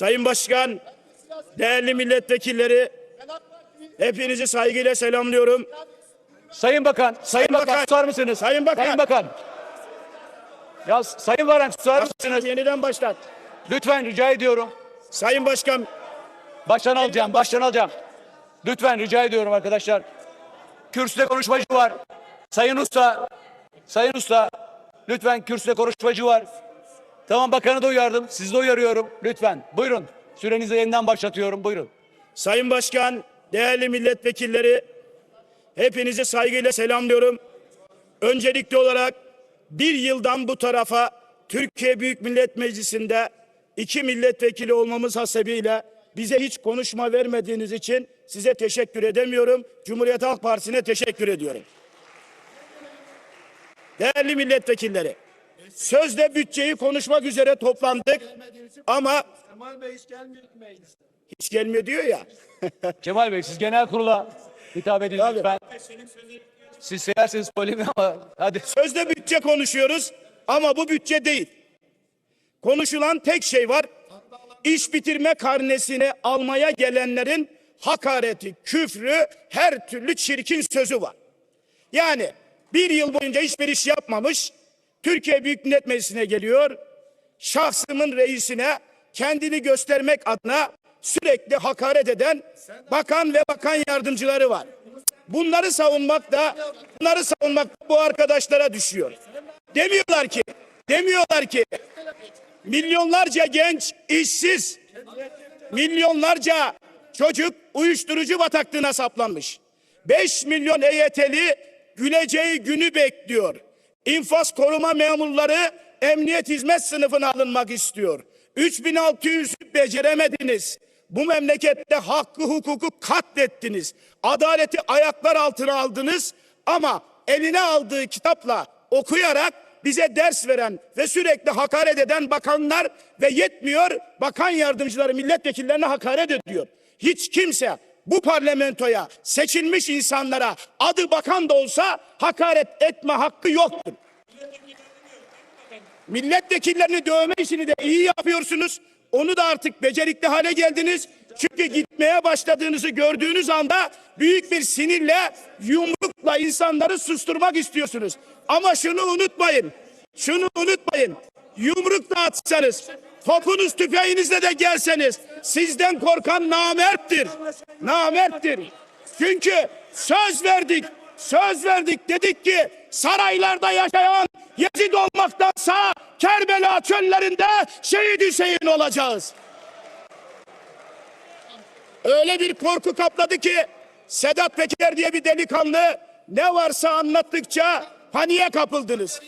Sayın Başkan, değerli milletvekilleri, hepinizi saygıyla selamlıyorum. Sayın Bakan, Sayın, Bakan, Bakan. susar mısınız? Sayın Bakan. Sayın Bakan. Ya Sayın Varan susar mısınız? Yeniden başlat. Lütfen rica ediyorum. Sayın Başkan, Baştan alacağım, baştan alacağım. Lütfen rica ediyorum arkadaşlar. Kürsüde konuşmacı var. Sayın Usta, Sayın Usta, lütfen kürsüde konuşmacı var. Tamam bakanı da uyardım, sizi de uyarıyorum. Lütfen, buyurun. Sürenizi yeniden başlatıyorum, buyurun. Sayın Başkan, değerli milletvekilleri, hepinizi saygıyla selamlıyorum. Öncelikli olarak bir yıldan bu tarafa Türkiye Büyük Millet Meclisi'nde iki milletvekili olmamız hasebiyle bize hiç konuşma vermediğiniz için size teşekkür edemiyorum. Cumhuriyet Halk Partisi'ne teşekkür ediyorum. Değerli milletvekilleri, sözde bütçeyi konuşmak üzere toplandık ama Kemal Bey hiç gelmiyor ki meclise. hiç gelmiyor diyor ya. Cemal Bey siz genel kurula hitap edin Tabii. lütfen. Siz seversiniz polemi ama hadi. Sözde bütçe konuşuyoruz ama bu bütçe değil. Konuşulan tek şey var. İş bitirme karnesini almaya gelenlerin hakareti, küfrü, her türlü çirkin sözü var. Yani bir yıl boyunca hiçbir iş yapmamış, Türkiye Büyük Millet Meclisi'ne geliyor, şahsımın reisine kendini göstermek adına sürekli hakaret eden bakan ve bakan yardımcıları var. Bunları savunmak da bunları savunmak da bu arkadaşlara düşüyor. Demiyorlar ki, demiyorlar ki milyonlarca genç işsiz, milyonlarca çocuk uyuşturucu bataklığına saplanmış. 5 milyon EYT'li güleceği günü bekliyor. İnfaz koruma memurları emniyet hizmet sınıfına alınmak istiyor. 3600 beceremediniz. Bu memlekette hakkı hukuku katlettiniz. Adaleti ayaklar altına aldınız ama eline aldığı kitapla okuyarak bize ders veren ve sürekli hakaret eden bakanlar ve yetmiyor bakan yardımcıları milletvekillerine hakaret ediyor. Hiç kimse bu parlamentoya seçilmiş insanlara adı bakan da olsa hakaret etme hakkı yoktur. Milletvekillerini dövme işini de iyi yapıyorsunuz. Onu da artık becerikli hale geldiniz. Çünkü gitmeye başladığınızı gördüğünüz anda büyük bir sinirle yumrukla insanları susturmak istiyorsunuz. Ama şunu unutmayın. Şunu unutmayın. Yumrukla atsanız, topunuz tüfeğinizle de gelseniz sizden korkan namerttir. Namerttir. Çünkü söz verdik. Söz verdik dedik ki saraylarda yaşayan Yezid olmaktansa Kerbela çöllerinde şehit Hüseyin olacağız. Öyle bir korku kapladı ki Sedat Peker diye bir delikanlı ne varsa anlattıkça paniğe kapıldınız.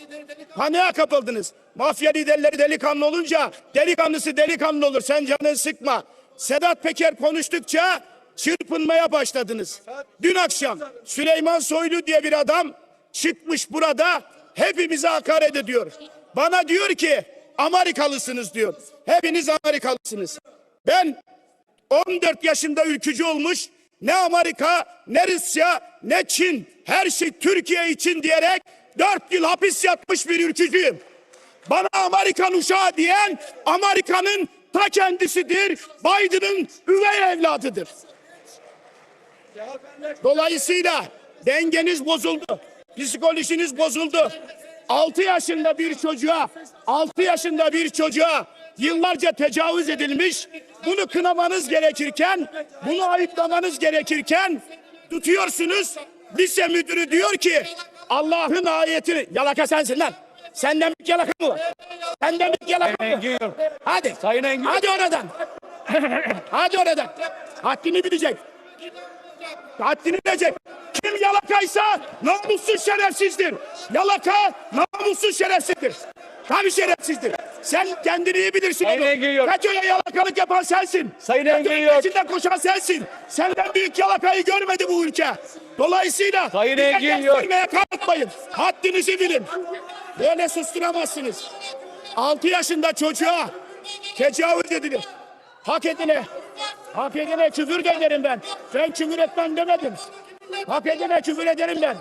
Paniğe kapıldınız. Mafya liderleri delikanlı olunca delikanlısı delikanlı olur. Sen canını sıkma. Sedat Peker konuştukça çırpınmaya başladınız. Dün akşam Süleyman Soylu diye bir adam çıkmış burada hepimize hakaret ediyor. Bana diyor ki Amerikalısınız diyor. Hepiniz Amerikalısınız. Ben 14 yaşında ülkücü olmuş ne Amerika ne Rusya ne Çin her şey Türkiye için diyerek 4 yıl hapis yatmış bir ülkücüyüm. Bana Amerikan uşağı diyen Amerika'nın ta kendisidir. Biden'ın üvey evladıdır. Dolayısıyla dengeniz bozuldu. Psikolojiniz bozuldu. 6 yaşında bir çocuğa, 6 yaşında bir çocuğa yıllarca tecavüz edilmiş. Bunu kınamanız gerekirken, bunu ayıplamanız gerekirken tutuyorsunuz. Lise müdürü diyor ki Allah'ın ayetini yalaka sensin lan. Senden bir yalaka mı var? Senden bir yalaka mı var? Hadi. Sayın Engin. Hadi oradan. Hadi oradan. Haddini bilecek. Haddini bilecek. Kim yalakaysa namussuz şerefsizdir. Yalaka namussuz şerefsizdir. Tabii şerefsizdir. Sen kendini iyi bilirsin Sayın. Engin yok. FETÖ'ye yalakalık yapan sensin. Sayın Engin yok. peşinden koşan sensin. Senden büyük yalakayı görmedi bu ülke. Dolayısıyla Sayın Engin yok. kalkmayın. Haddinizi bilin. Böyle susturamazsınız. 6 yaşında çocuğa tecavüz edilir. Hak edine, hak edine küfür de ederim ben. Ben küfür etmem demedim. Hak edene küfür ederim ben.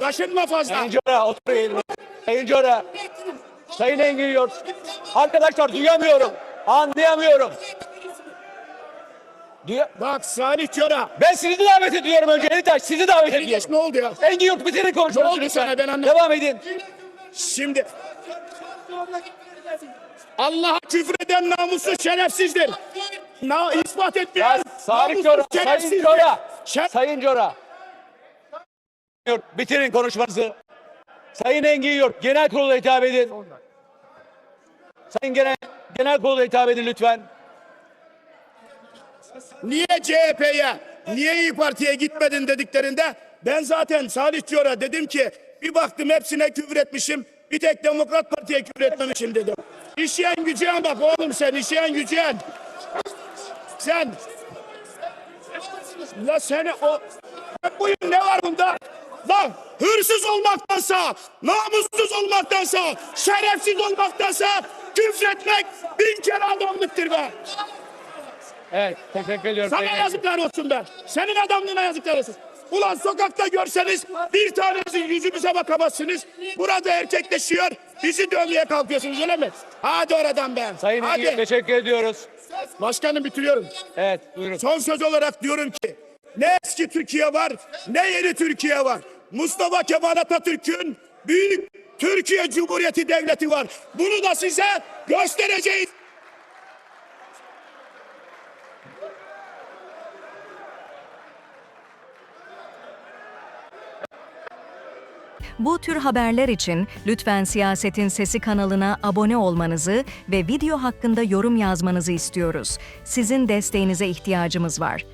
Kaşınma fazla. Sayın Cora otur yerine. Sayın Cora. Sayın Engin yok. Arkadaşlar duyamıyorum. Anlayamıyorum. Duya- Bak Salih Çora. Ben sizi davet ediyorum önce Elitaş. Sizi davet ediyorum. Geç ne oldu ya? Engin Yurt bitirin konuşmanızı Ne oldu lütfen. sana? Ben anlamadım. Devam edin. Şimdi Allah'a küfreden namussuz şerefsizdir. Na ispat etmeyen Ya, Salih Cora, Sayın. Cora, Şer- Sayın. Yurt, Bitirin konuşmanızı. Sayın Engin Yurt, genel kurula hitap edin. Sayın genel, genel kurula hitap edin lütfen. Niye CHP'ye, niye İyi Parti'ye gitmedin dediklerinde ben zaten Salih Diyor'a dedim ki bir baktım hepsine küfür etmişim. Bir tek Demokrat Parti'ye küfür etmemişim dedim. İşeyen gücüyen bak oğlum sen işeyen gücüyen. Sen La seni o bugün ne var bunda? Lan hırsız olmaktansa, namussuz olmaktansa, şerefsiz olmaktansa küfretmek bin kere adamlıktır be. Evet, teşekkür ediyorum. Sana Sayın- yazıklar olsun be. Senin adamlığına yazıklar olsun. Ulan sokakta görseniz bir tanesi yüzümüze bakamazsınız. Burada erkekleşiyor. Bizi dövmeye kalkıyorsunuz öyle mi? Hadi oradan be. Sayın Hadi. teşekkür ediyoruz. Başkanım bitiriyorum. Evet, buyurun. Son söz olarak diyorum ki ne eski Türkiye var ne yeni Türkiye var. Mustafa Kemal Atatürk'ün büyük Türkiye Cumhuriyeti Devleti var. Bunu da size göstereceğiz. Bu tür haberler için lütfen Siyasetin Sesi kanalına abone olmanızı ve video hakkında yorum yazmanızı istiyoruz. Sizin desteğinize ihtiyacımız var.